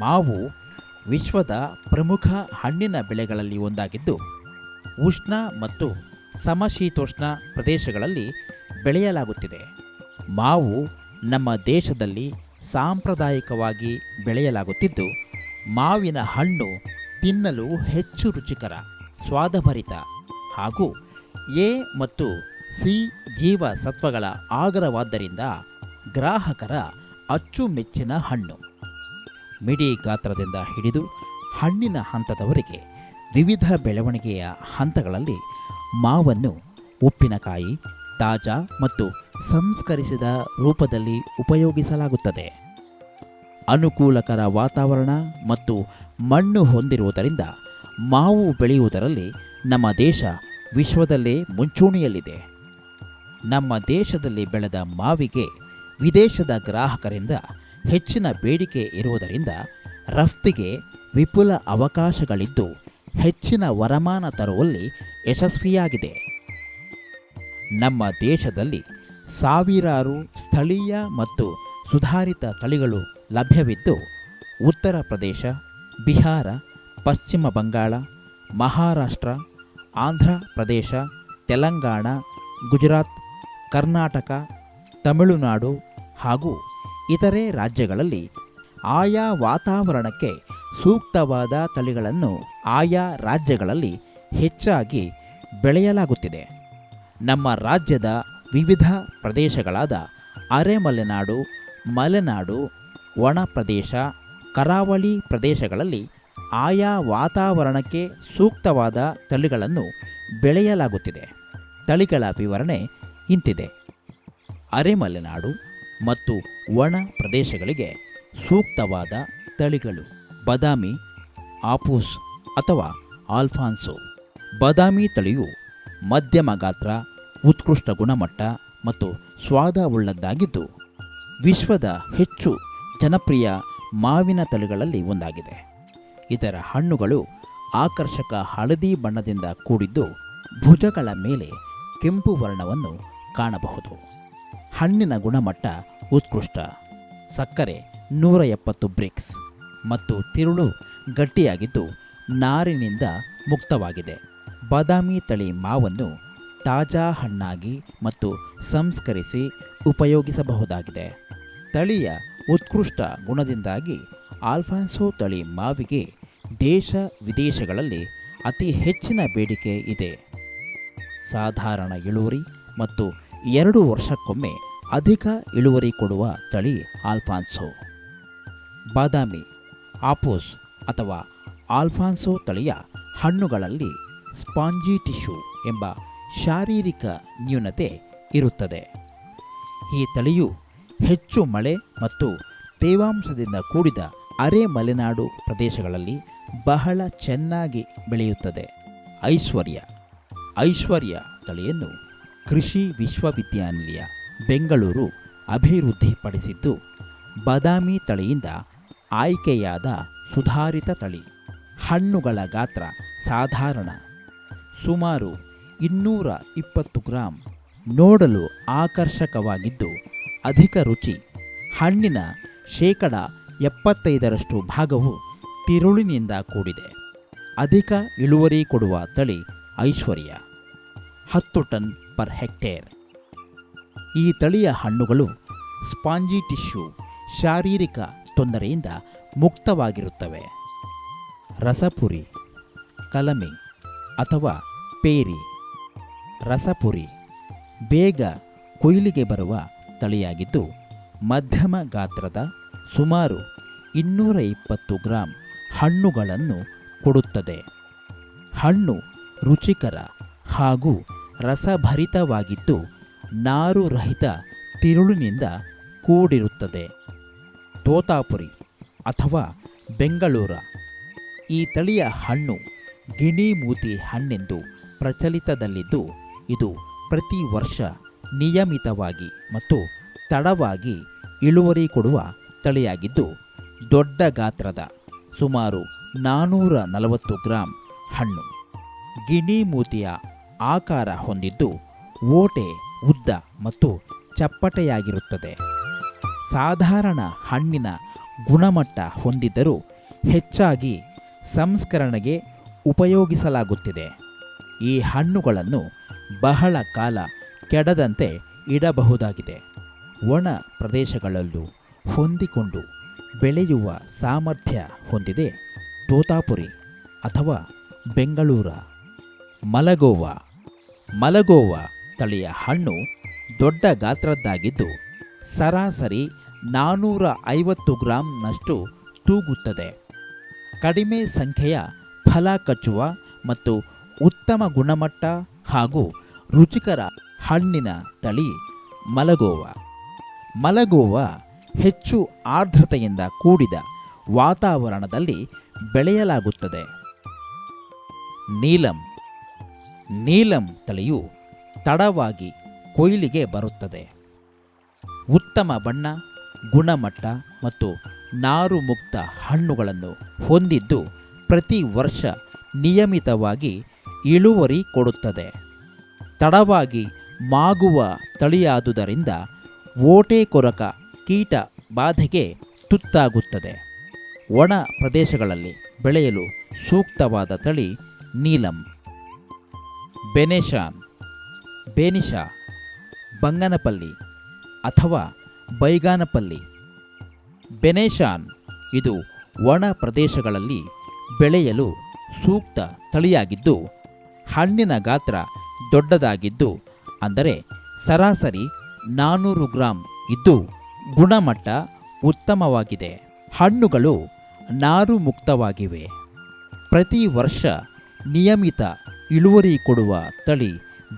ಮಾವು ವಿಶ್ವದ ಪ್ರಮುಖ ಹಣ್ಣಿನ ಬೆಳೆಗಳಲ್ಲಿ ಒಂದಾಗಿದ್ದು, ಉಷ್ಣ ಮತ್ತು ಸಮಶೀತೋಷ್ಣ ಪ್ರದೇಶಗಳಲ್ಲಿ ಬೆಳೆಯಲಾಗುತ್ತಿದೆ. ಮಾವು ನಮ್ಮ ದೇಶದಲ್ಲಿ ಸಾಂಪ್ರದಾಯಿಕವಾಗಿ ಬೆಳೆಯಲಾಗುತ್ತಿದ್ದು, ಮಾವಿನ ಹಣ್ಣು ತಿನ್ನಲು ಹೆಚ್ಚು ರುಚಿಕರ, ಸ್ವಾದಭರಿತ ಹಾಗೂ ಎ ಮತ್ತು ಸಿ ಜೀವಸತ್ವಗಳ ಆಗರವಾದ್ದರಿಂದ ಗ್ರಾಹಕರ ಅಚ್ಚುಮೆಚ್ಚಿನ ಹಣ್ಣು. ಮಿಡಿ ಗಾತ್ರದಿಂದ ಹಿಡಿದು ಹಣ್ಣಿನ ಹಂತದವರೆಗೆ ವಿವಿಧ ಬೆಳವಣಿಗೆಯ ಹಂತಗಳಲ್ಲಿ ಮಾವನ್ನು ಉಪ್ಪಿನಕಾಯಿ, ತಾಜಾ ಮತ್ತು ಸಂಸ್ಕರಿಸಿದ ರೂಪದಲ್ಲಿ ಉಪಯೋಗಿಸಲಾಗುತ್ತದೆ. ಅನುಕೂಲಕರ ವಾತಾವರಣ ಮತ್ತು ಮಣ್ಣು ಹೊಂದಿರುವುದರಿಂದ ಮಾವು ಬೆಳೆಯುವುದರಲ್ಲಿ ನಮ್ಮ ದೇಶ ವಿಶ್ವದಲ್ಲೇ ಮುಂಚೂಣಿಯಲ್ಲಿದೆ. ನಮ್ಮ ದೇಶದಲ್ಲಿ ಬೆಳೆದ ಮಾವಿಗೆ ವಿದೇಶದ ಗ್ರಾಹಕರಿಂದ ಹೆಚ್ಚಿನ ಬೇಡಿಕೆ ಇರುವುದರಿಂದ ರಫ್ತಿಗೆ ವಿಪುಲ ಅವಕಾಶಗಳಿದ್ದು ಹೆಚ್ಚಿನ ವರಮಾನ ತರುವಲ್ಲಿ ಯಶಸ್ವಿಯಾಗಿದೆ. ನಮ್ಮ ದೇಶದಲ್ಲಿ ಸಾವಿರಾರು ಸ್ಥಳೀಯ ಮತ್ತು ಸುಧಾರಿತ ತಳಿಗಳು ಲಭ್ಯವಿದ್ದು ಉತ್ತರ ಪ್ರದೇಶ, ಬಿಹಾರ, ಪಶ್ಚಿಮ ಬಂಗಾಳ, ಮಹಾರಾಷ್ಟ್ರ, ಆಂಧ್ರ ಪ್ರದೇಶ, ತೆಲಂಗಾಣ, ಗುಜರಾತ್, ಕರ್ನಾಟಕ, ತಮಿಳುನಾಡು ಹಾಗೂ ಇತರೆ ರಾಜ್ಯಗಳಲ್ಲಿ ಆಯಾ ವಾತಾವರಣಕ್ಕೆ ಸೂಕ್ತವಾದ ತಳಿಗಳನ್ನು ಆಯಾ ರಾಜ್ಯಗಳಲ್ಲಿ ಹೆಚ್ಚಾಗಿ ಬೆಳೆಯಲಾಗುತ್ತಿದೆ. ನಮ್ಮ ರಾಜ್ಯದ ವಿವಿಧ ಪ್ರದೇಶಗಳಾದ ಅರೆಮಲೆನಾಡು, ಮಲೆನಾಡು, ಒಣ ಪ್ರದೇಶ, ಕರಾವಳಿ ಪ್ರದೇಶಗಳಲ್ಲಿ ಆಯಾ ವಾತಾವರಣಕ್ಕೆ ಸೂಕ್ತವಾದ ತಳಿಗಳನ್ನು ಬೆಳೆಯಲಾಗುತ್ತಿದೆ. ತಳಿಗಳ ವಿವರಣೆ ಇಂತಿದೆ. ಅರೆಮಲೆನಾಡು ಮತ್ತು ಒಣ ಪ್ರದೇಶಗಳಿಗೆ ಸೂಕ್ತವಾದ ತಳಿಗಳು. ಬದಾಮಿ, ಆಪೂಸ್ ಅಥವಾ ಆಲ್ಫಾನ್ಸೋ. ಬದಾಮಿ ತಳಿಯು ಮಧ್ಯಮ ಗಾತ್ರ, ಉತ್ಕೃಷ್ಟ ಗುಣಮಟ್ಟ ಮತ್ತು ಸ್ವಾದವುಳ್ಳದ್ದಾಗಿದ್ದು ವಿಶ್ವದ ಹೆಚ್ಚು ಜನಪ್ರಿಯ ಮಾವಿನ ತಳಿಗಳಲ್ಲಿ ಒಂದಾಗಿದೆ. ಇದರ ಹಣ್ಣುಗಳು ಆಕರ್ಷಕ ಹಳದಿ ಬಣ್ಣದಿಂದ ಕೂಡಿದ್ದು ಭುಜಗಳ ಮೇಲೆ ಕೆಂಪು ವರ್ಣವನ್ನು ಕಾಣಬಹುದು. ಹಣ್ಣಿನ ಗುಣಮಟ್ಟ ಉತ್ಕೃಷ್ಟ. ಸಕ್ಕರೆ ನೂರ ಎಪ್ಪತ್ತು ಬ್ರಿಕ್ಸ್ ಮತ್ತು ತಿರುಳು ಗಟ್ಟಿಯಾಗಿದ್ದು ನಾರಿನಿಂದ ಮುಕ್ತವಾಗಿದೆ. ಬಾದಾಮಿ ತಳಿ ಮಾವನ್ನು ತಾಜಾ ಹಣ್ಣಾಗಿ ಮತ್ತು ಸಂಸ್ಕರಿಸಿ ಉಪಯೋಗಿಸಬಹುದಾಗಿದೆ. ತಳಿಯ ಉತ್ಕೃಷ್ಟ ಗುಣದಿಂದಾಗಿ ಆಲ್ಫಾನ್ಸೋ ತಳಿ ಮಾವಿಗೆ ದೇಶ ವಿದೇಶಗಳಲ್ಲಿ ಅತಿ ಹೆಚ್ಚಿನ ಬೇಡಿಕೆ ಇದೆ. ಸಾಧಾರಣ ಇಳುವರಿ ಮತ್ತು ಎರಡು ವರ್ಷಕ್ಕೊಮ್ಮೆ ಅಧಿಕ ಇಳುವರಿ ಕೊಡುವ ತಳಿ ಆಲ್ಫಾನ್ಸೋ. ಬಾದಾಮಿ, ಆಪೋಸ್ ಅಥವಾ ಆಲ್ಫಾನ್ಸೋ ತಳಿಯ ಹಣ್ಣುಗಳಲ್ಲಿ ಸ್ಪಾಂಜಿ ಟಿಶ್ಯೂ ಎಂಬ ಶಾರೀರಿಕ ನ್ಯೂನತೆ ಇರುತ್ತದೆ. ಈ ತಳಿಯು ಹೆಚ್ಚು ಮಳೆ ಮತ್ತು ತೇವಾಂಶದಿಂದ ಕೂಡಿದ ಅರೆ ಮಲೆನಾಡು ಪ್ರದೇಶಗಳಲ್ಲಿ ಬಹಳ ಚೆನ್ನಾಗಿ ಬೆಳೆಯುತ್ತದೆ. ಐಶ್ವರ್ಯ ಐಶ್ವರ್ಯ ತಳಿಯನ್ನು ಕೃಷಿ ವಿಶ್ವವಿದ್ಯಾನಿಲಯ ಬೆಂಗಳೂರು ಅಭಿವೃದ್ಧಿಪಡಿಸಿದ್ದು ಬಾದಾಮಿ ತಳಿಯಿಂದ ಆಯ್ಕೆಯಾದ ಸುಧಾರಿತ ತಳಿ. ಹಣ್ಣುಗಳ ಗಾತ್ರ ಸಾಧಾರಣ. ಸುಮಾರು ಇನ್ನೂರ ಇಪ್ಪತ್ತು ಗ್ರಾಂ. ನೋಡಲು ಆಕರ್ಷಕವಾಗಿದ್ದು ಅಧಿಕ ರುಚಿ. ಹಣ್ಣಿನ ಶೇಕಡ ಎಪ್ಪತ್ತೈದರಷ್ಟು ಭಾಗವು ತಿರುಳಿನಿಂದ ಕೂಡಿದೆ. ಅಧಿಕ ಇಳುವರಿ ಕೊಡುವ ತಳಿ ಐಶ್ವರ್ಯ. ಹತ್ತು ಟನ್ ಪರ್ ಹೆಕ್ಟೇರ್. ಈ ತಳಿಯ ಹಣ್ಣುಗಳು ಸ್ಪಾಂಜಿ ಟಿಶ್ಯೂ ಶಾರೀರಿಕ ತೊಂದರೆಯಿಂದ ಮುಕ್ತವಾಗಿರುತ್ತವೆ. ರಸಪುರಿ, ಕಲಮಿ ಅಥವಾ ಪೇರಿ. ರಸಪುರಿ ಬೇಗ ಕೊಯ್ಲಿಗೆ ಬರುವ ತಳಿಯಾಗಿದ್ದು ಮಧ್ಯಮ ಗಾತ್ರದ ಸುಮಾರು ಇನ್ನೂರ ಇಪ್ಪತ್ತು ಗ್ರಾಂ ಹಣ್ಣುಗಳನ್ನು ಕೊಡುತ್ತದೆ. ಹಣ್ಣು ರುಚಿಕರ ಹಾಗೂ ರಸಭರಿತವಾಗಿದ್ದು ನಾರು ರಹಿತ ತಿರುಳಿನಿಂದ ಕೂಡಿರುತ್ತದೆ. ತೋತಾಪುರಿ ಅಥವಾ ಬೆಂಗಳೂರ. ಈ ತಳಿಯ ಹಣ್ಣು ಗಿಣಿಮೂತಿ ಹಣ್ಣೆಂದು ಪ್ರಚಲಿತದಲ್ಲಿದ್ದು, ಇದು ಪ್ರತಿ ವರ್ಷ ನಿಯಮಿತವಾಗಿ ಮತ್ತು ತಡವಾಗಿ ಇಳುವರಿ ಕೊಡುವ ತಳಿಯಾಗಿದ್ದು, ದೊಡ್ಡ ಗಾತ್ರದ ಸುಮಾರು ನಾನ್ನೂರ ನಲವತ್ತು ಗ್ರಾಂ ಹಣ್ಣು ಗಿಣಿಮೂತಿಯ ಆಕಾರ ಹೊಂದಿದ್ದು, ಓಟೆ ಉದ್ದ ಮತ್ತು ಚಪ್ಪಟೆಯಾಗಿರುತ್ತದೆ. ಸಾಧಾರಣ ಹಣ್ಣಿನ ಗುಣಮಟ್ಟ ಹೊಂದಿದ್ದರೂ ಹೆಚ್ಚಾಗಿ ಸಂಸ್ಕರಣೆಗೆ ಉಪಯೋಗಿಸಲಾಗುತ್ತಿದೆ. ಈ ಹಣ್ಣುಗಳನ್ನು ಬಹಳ ಕಾಲ ಕೆಡದಂತೆ ಇಡಬಹುದಾಗಿದೆ. ಒಣ ಪ್ರದೇಶಗಳಲ್ಲೂ ಹೊಂದಿಕೊಂಡು ಬೆಳೆಯುವ ಸಾಮರ್ಥ್ಯ ಹೊಂದಿದೆ. ತೋತಾಪುರಿ ಅಥವಾ ಬೆಂಗಳೂರ, ಮಲಗೋವಾ ಮಲಗೋವಾ ತಳಿಯ ಹಣ್ಣು ದೊಡ್ಡ ಗಾತ್ರದ್ದಾಗಿದ್ದು ಸರಾಸರಿ ನಾನ್ನೂರ ಐವತ್ತು ಗ್ರಾಂನಷ್ಟು ತೂಗುತ್ತದೆ. ಕಡಿಮೆ ಸಂಖ್ಯೆಯ ಫಲ ಕಚ್ಚುವ ಮತ್ತು ಉತ್ತಮ ಗುಣಮಟ್ಟ ಹಾಗೂ ರುಚಿಕರ ಹಣ್ಣಿನ ತಳಿ ಮಲಗೋವಾ. ಮಲಗೋವಾ ಹೆಚ್ಚು ಆರ್ದ್ರತೆಯಿಂದ ಕೂಡಿದ ವಾತಾವರಣದಲ್ಲಿ ಬೆಳೆಯಲಾಗುತ್ತದೆ. ನೀಲಂ. ನೀಲಂ ತಳಿಯು ತಡವಾಗಿ ಕೊಯ್ಲಿಗೆ ಬರುತ್ತದೆ. ಉತ್ತಮ ಬಣ್ಣ, ಗುಣಮಟ್ಟ ಮತ್ತು ನಾರು ಮುಕ್ತ ಹಣ್ಣುಗಳನ್ನು ಹೊಂದಿದ್ದು ಪ್ರತಿ ವರ್ಷ ನಿಯಮಿತವಾಗಿ ಇಳುವರಿ ಕೊಡುತ್ತದೆ. ತಡವಾಗಿ ಮಾಗುವ ತಳಿಯಾದುದರಿಂದ ಓಟೆ ಕೊರಕ ಕೀಟ ಬಾಧೆಗೆ ತುತ್ತಾಗುತ್ತದೆ. ಒಣ ಪ್ರದೇಶಗಳಲ್ಲಿ ಬೆಳೆಯಲು ಸೂಕ್ತವಾದ ತಳಿ ನೀಲಂ. ಬೆನೆಶಾನ್. ಬೇನಿಶಾ, ಬಂಗನಪಲ್ಲಿ ಅಥವಾ ಬೈಗಾನಪಲ್ಲಿ. ಬೆನೇಶಾನ್ ಇದು ಒಣ ಪ್ರದೇಶಗಳಲ್ಲಿ ಬೆಳೆಯಲು ಸೂಕ್ತ ತಳಿಯಾಗಿದ್ದು, ಹಣ್ಣಿನ ಗಾತ್ರ ದೊಡ್ಡದಾಗಿದ್ದು, ಅಂದರೆ ಸರಾಸರಿ ನಾನ್ನೂರು ಗ್ರಾಂ ಇದ್ದು ಗುಣಮಟ್ಟ ಉತ್ತಮವಾಗಿದೆ. ಹಣ್ಣುಗಳು ನಾರು ಮುಕ್ತವಾಗಿವೆ ಪ್ರತಿ ವರ್ಷ ನಿಯಮಿತ ಇಳುವರಿ ಕೊಡುವ ತಳಿ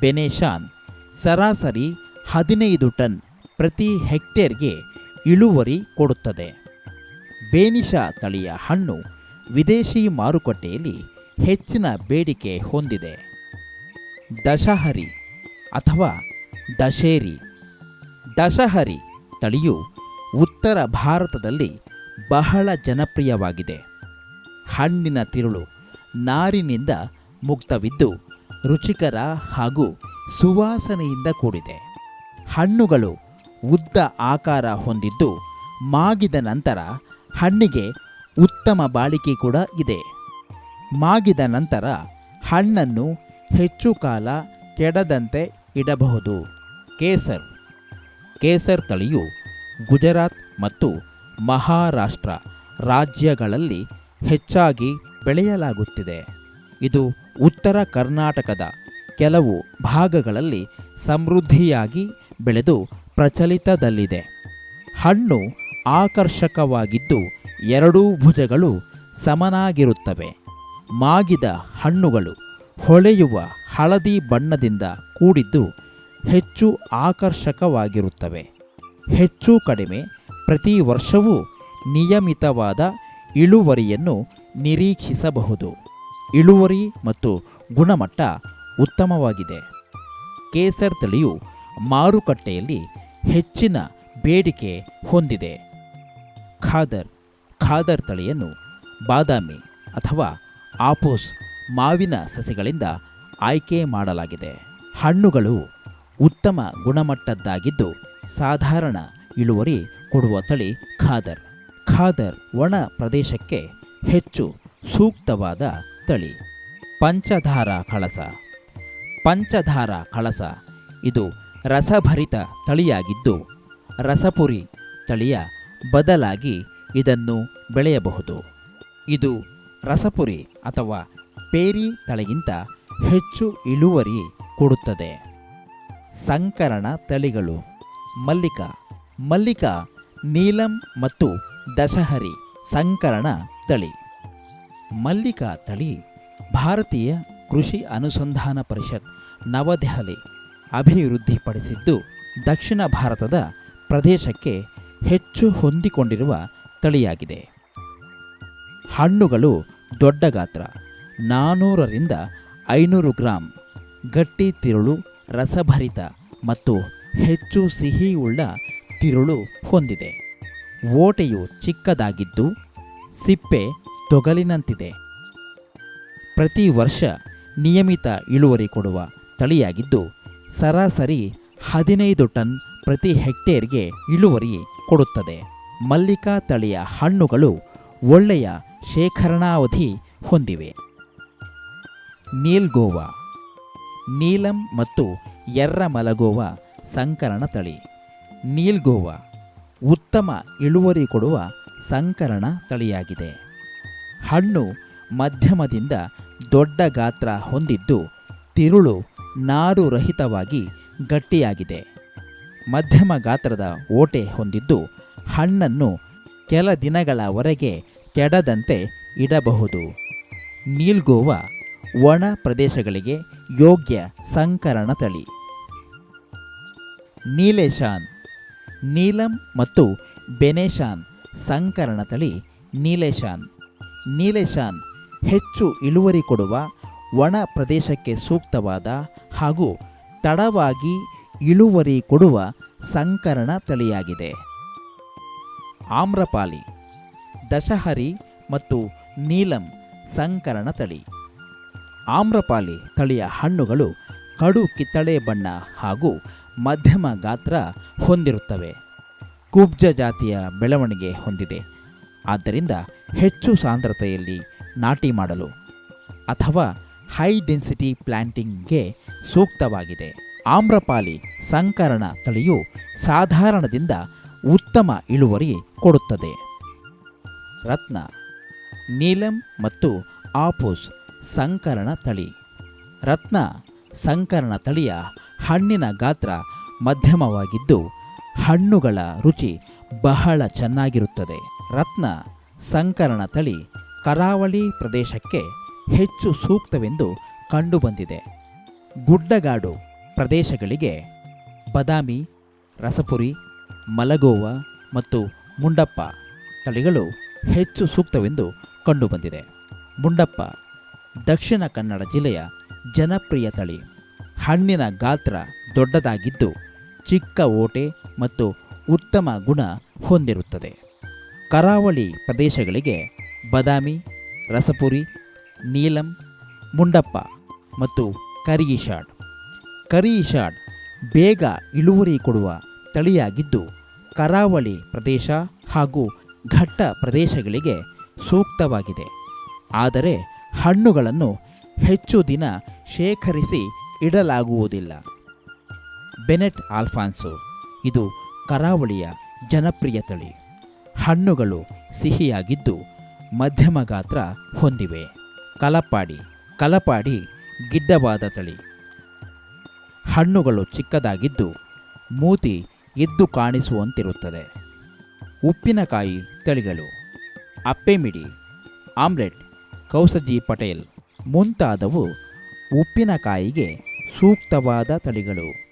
ಬೆನೆಶಾನ್ ಸರಾಸರಿ ಹದಿನೈದು ಟನ್ ಪ್ರತಿ ಹೆಕ್ಟೇರ್ಗೆ ಇಳುವರಿ ಕೊಡುತ್ತದೆ. ಬೇನಿಶಾ ತಳಿಯ ಹಣ್ಣು ವಿದೇಶಿ ಮಾರುಕಟ್ಟೆಯಲ್ಲಿ ಹೆಚ್ಚಿನ ಬೇಡಿಕೆ ಹೊಂದಿದೆ. ದಶಹರಿ ಅಥವಾ ದಶೇರಿ ದಶಹರಿ ತಳಿಯು ಉತ್ತರ ಭಾರತದಲ್ಲಿ ಬಹಳ ಜನಪ್ರಿಯವಾಗಿದೆ. ಹಣ್ಣಿನ ತಿರುಳು ನಾರಿನಿಂದ ಮುಕ್ತವಿದ್ದು ರುಚಿಕರ ಹಾಗೂ ಸುವಾಸನೆಯಿಂದ ಕೂಡಿದೆ. ಹಣ್ಣುಗಳು ಉದ್ದ ಆಕಾರ ಹೊಂದಿದ್ದು ಮಾಗಿದ ನಂತರ ಹಣ್ಣಿಗೆ ಉತ್ತಮ ಬಾಳಿಕೆ ಕೂಡ ಇದೆ. ಮಾಗಿದ ನಂತರ ಹಣ್ಣನ್ನು ಹೆಚ್ಚು ಕಾಲ ಕೆಡದಂತೆ ಇಡಬಹುದು. ಕೇಸರ್. ಕೇಸರ್ ತಳಿಯು ಗುಜರಾತ್ ಮತ್ತು ಮಹಾರಾಷ್ಟ್ರ ರಾಜ್ಯಗಳಲ್ಲಿ ಹೆಚ್ಚಾಗಿ ಬೆಳೆಯಲಾಗುತ್ತಿದೆ. ಇದು ಉತ್ತರ ಕರ್ನಾಟಕದ ಕೆಲವು ಭಾಗಗಳಲ್ಲಿ ಸಮೃದ್ಧಿಯಾಗಿ ಬೆಳೆದು ಪ್ರಚಲಿತದಲ್ಲಿದೆ. ಹಣ್ಣು ಆಕರ್ಷಕವಾಗಿದ್ದು ಎರಡೂ ಭುಜಗಳು ಸಮನಾಗಿರುತ್ತವೆ. ಮಾಗಿದ ಹಣ್ಣುಗಳು ಹೊಳೆಯುವ ಹಳದಿ ಬಣ್ಣದಿಂದ ಕೂಡಿದ್ದು ಹೆಚ್ಚು ಆಕರ್ಷಕವಾಗಿರುತ್ತವೆ. ಹೆಚ್ಚು ಕಡಿಮೆ ಪ್ರತಿ ವರ್ಷವೂ ನಿಯಮಿತವಾದ ಇಳುವರಿಯನ್ನು ನಿರೀಕ್ಷಿಸಬಹುದು. ಇಳುವರಿ ಮತ್ತು ಗುಣಮಟ್ಟ ಉತ್ತಮವಾಗಿದೆ. ಕೇಸರ್ ತಳಿಯು ಮಾರುಕಟ್ಟೆಯಲ್ಲಿ ಹೆಚ್ಚಿನ ಬೇಡಿಕೆ ಹೊಂದಿದೆ. ಖಾದರ್ ಖಾದರ್ ತಳಿಯನ್ನು ಬಾದಾಮಿ ಅಥವಾ ಆಪೋಸ್ ಮಾವಿನ ಸಸಿಗಳಿಂದ ಆಯ್ಕೆ ಮಾಡಲಾಗಿದೆ. ಹಣ್ಣುಗಳು ಉತ್ತಮ ಗುಣಮಟ್ಟದ್ದಾಗಿದ್ದು ಸಾಧಾರಣ ಇಳುವರಿ ಕೊಡುವ ತಳಿ ಖಾದರ್. ಖಾದರ್ ಒಣ ಪ್ರದೇಶಕ್ಕೆ ಹೆಚ್ಚು ಸೂಕ್ತವಾದ ತಳಿ ಪಂಚಧಾರ ಕಳಸ. ಪಂಚಧಾರ ಕಳಸ. ಇದು ರಸಭರಿತ ತಳಿಯಾಗಿದ್ದು, ರಸಪುರಿ ತಳಿಯ ಬದಲಾಗಿ ಇದನ್ನು ಬೆಳೆಯಬಹುದು. ಇದು ರಸಪುರಿ ಅಥವಾ ಪೇರಿ ತಳಿಗಿಂತ ಹೆಚ್ಚು ಇಳುವರಿ ಕೊಡುತ್ತದೆ. ಸಂಕರಣ ತಳಿಗಳು. ಮಲ್ಲಿಕ. ಮಲ್ಲಿಕ, ನೀಲಂ ಮತ್ತು ದಶಹರಿ ಸಂಕರಣ ತಳಿ. ಮಲ್ಲಿಕ ತಳಿ, ಭಾರತೀಯ ಕೃಷಿ ಅನುಸಂಧಾನ ಪರಿಷತ್ ನವದೆಹಲಿ ಅಭಿವೃದ್ಧಿಪಡಿಸಿದ್ದು ದಕ್ಷಿಣ ಭಾರತದ ಪ್ರದೇಶಕ್ಕೆ ಹೆಚ್ಚು ಹೊಂದಿಕೊಂಡಿರುವ ತಳಿಯಾಗಿದೆ. ಹಣ್ಣುಗಳು ದೊಡ್ಡ ಗಾತ್ರ ನಾನ್ನೂರರಿಂದ ಐನೂರು ಗ್ರಾಂ, ಗಟ್ಟಿ ತಿರುಳು, ರಸಭರಿತ ಮತ್ತು ಹೆಚ್ಚು ಸಿಹಿಯುಳ್ಳ ತಿರುಳು ಹೊಂದಿದೆ. ಓಟೆಯು ಚಿಕ್ಕದಾಗಿದ್ದು, ಸಿಪ್ಪೆ ತೊಗಲಿನಂತಿದೆ. ಪ್ರತಿ ವರ್ಷ ನಿಯಮಿತ ಇಳುವರಿ ಕೊಡುವ ತಳಿಯಾಗಿದ್ದು, ಸರಾಸರಿ ಹದಿನೈದು ಟನ್ ಪ್ರತಿ ಹೆಕ್ಟೇರ್ಗೆ ಇಳುವರಿ ಕೊಡುತ್ತದೆ. ಮಲ್ಲಿಕಾ ತಳಿಯ ಹಣ್ಣುಗಳು ಒಳ್ಳೆಯ ಶೇಖರಣಾವಧಿ ಹೊಂದಿವೆ. ನೀಲ್ಗೋವಾ, ನೀಲಂ ಮತ್ತು ಎರ್ರ ಮಲಗೋವಾ ಸಂಕರಣ ತಳಿ. ನೀಲ್ಗೋವಾ ಉತ್ತಮ ಇಳುವರಿ ಕೊಡುವ ಸಂಕರಣ ತಳಿಯಾಗಿದೆ. ಹಣ್ಣು ಮಧ್ಯಮದಿಂದ ದೊಡ್ಡ ಗಾತ್ರ ಹೊಂದಿದ್ದು ತಿರುಳು ನಾರು ರಹಿತವಾಗಿ ಗಟ್ಟಿಯಾಗಿದೆ. ಮಧ್ಯಮ ಗಾತ್ರದ ಓಟೆ ಹೊಂದಿದ್ದು ಹಣ್ಣನ್ನು ಕೆಲ ದಿನಗಳವರೆಗೆ ಕೆಡದಂತೆ ಇಡಬಹುದು. ನೀಲ್ಗೋವಾ ಒಣ ಪ್ರದೇಶಗಳಿಗೆ ಯೋಗ್ಯ ಸಂಕರಣ ತಳಿ. ನೀಲೇಶಾನ್, ನೀಲಂ ಮತ್ತು ಬೆನೆಶಾನ್ ಸಂಕರಣ ತಳಿ ನೀಲೇಶಾನ್. ನೀಲೇಶಾನ್ ಹೆಚ್ಚು ಇಳುವರಿ ಕೊಡುವ ಒಣ ಪ್ರದೇಶಕ್ಕೆ ಸೂಕ್ತವಾದ ಹಾಗೂ ತಡವಾಗಿ ಇಳುವರಿ ಕೊಡುವ ಸಂಕರಣ ತಳಿಯಾಗಿದೆ. ಆಮ್ರಪಾಲಿ, ದಶಹರಿ ಮತ್ತು ನೀಲಂ ಸಂಕರಣ ತಳಿ. ಆಮ್ರಪಾಲಿ ತಳಿಯ ಹಣ್ಣುಗಳು ಕಡು ಕಿತ್ತಳೆ ಬಣ್ಣ ಹಾಗೂ ಮಧ್ಯಮ ಗಾತ್ರ ಹೊಂದಿರುತ್ತವೆ. ಕುಬ್ಜ ಜಾತಿಯ ಬೆಳವಣಿಗೆ ಹೊಂದಿದೆ. ಆದ್ದರಿಂದ ಹೆಚ್ಚು ಸಾಂದ್ರತೆಯಲ್ಲಿ ನಾಟಿ ಮಾಡಲು ಅಥವಾ ಹೈ ಡೆನ್ಸಿಟಿ ಪ್ಲಾಂಟಿಂಗ್ಗೆ ಸೂಕ್ತವಾಗಿದೆ. ಆಮ್ರಪಾಲಿ ಸಂಕರಣ ತಳಿಯು ಸಾಧಾರಣದಿಂದ ಉತ್ತಮ ಇಳುವರಿ ಕೊಡುತ್ತದೆ. ರತ್ನ, ನೀಲಂ ಮತ್ತು ಆಪೋಸ್ ಸಂಕರಣ ತಳಿ. ರತ್ನ ಸಂಕರಣ ತಳಿಯ ಹಣ್ಣಿನ ಗಾತ್ರ ಮಧ್ಯಮವಾಗಿದ್ದು ಹಣ್ಣುಗಳ ರುಚಿ ಬಹಳ ಚೆನ್ನಾಗಿರುತ್ತದೆ. ರತ್ನ ಸಂಕರಣ ತಳಿ ಕರಾವಳಿ ಪ್ರದೇಶಕ್ಕೆ ಹೆಚ್ಚು ಸೂಕ್ತವೆಂದು ಕಂಡುಬಂದಿದೆ. ಗುಡ್ಡಗಾಡು ಪ್ರದೇಶಗಳಿಗೆ ಬದಾಮಿ, ರಸಪುರಿ, ಮಲಗೋವ ಮತ್ತು ಮುಂಡಪ್ಪ ತಳಿಗಳು ಹೆಚ್ಚು ಸೂಕ್ತವೆಂದು ಕಂಡುಬಂದಿದೆ. ಮುಂಡಪ್ಪ ದಕ್ಷಿಣ ಕನ್ನಡ ಜಿಲ್ಲೆಯ ಜನಪ್ರಿಯ ತಳಿ. ಹಣ್ಣಿನ ಗಾತ್ರ ದೊಡ್ಡದಾಗಿದ್ದು ಚಿಕ್ಕ ಓಟೆ ಮತ್ತು ಉತ್ತಮ ಗುಣ ಹೊಂದಿರುತ್ತದೆ. ಕರಾವಳಿ ಪ್ರದೇಶಗಳಿಗೆ ಬದಾಮಿ, ರಸಪುರಿ, ನೀಲಂ, ಮುಂಡಪ್ಪ ಮತ್ತು ಕರಿಯಿಶಾಡ್ ಕರಿಯಿಶಾಡ್ ಬೇಗ ಇಳುವರಿ ಕೊಡುವ ತಳಿಯಾಗಿದ್ದು ಕರಾವಳಿ ಪ್ರದೇಶ ಹಾಗೂ ಘಟ್ಟ ಪ್ರದೇಶಗಳಿಗೆ ಸೂಕ್ತವಾಗಿದೆ. ಆದರೆ ಹಣ್ಣುಗಳನ್ನು ಹೆಚ್ಚು ದಿನ ಶೇಖರಿಸಿ ಇಡಲಾಗುವುದಿಲ್ಲ. ಬೆನೆಟ್ ಆಲ್ಫಾನ್ಸೋ ಇದು ಕರಾವಳಿಯ ಜನಪ್ರಿಯ ತಳಿ. ಹಣ್ಣುಗಳು ಸಿಹಿಯಾಗಿದ್ದು ಮಧ್ಯಮ ಗಾತ್ರ ಹೊಂದಿವೆ. ಕಲಪಾಡಿ ಕಲಪಾಡಿ ಗಿಡ್ಡವಾದ ತಳಿ. ಹಣ್ಣುಗಳು ಚಿಕ್ಕದಾಗಿದ್ದು ಮೂತಿ ಎದ್ದು ಕಾಣಿಸುವಂತಿರುತ್ತದೆ. ಉಪ್ಪಿನಕಾಯಿ ತಳಿಗಳು. ಅಪ್ಪೆಮಿಡಿ, ಆಮ್ಲೆಟ್, ಕೌಸಜಿ ಪಟೇಲ್ ಮುಂತಾದವು ಉಪ್ಪಿನಕಾಯಿಗೆ ಸೂಕ್ತವಾದ ತಳಿಗಳು.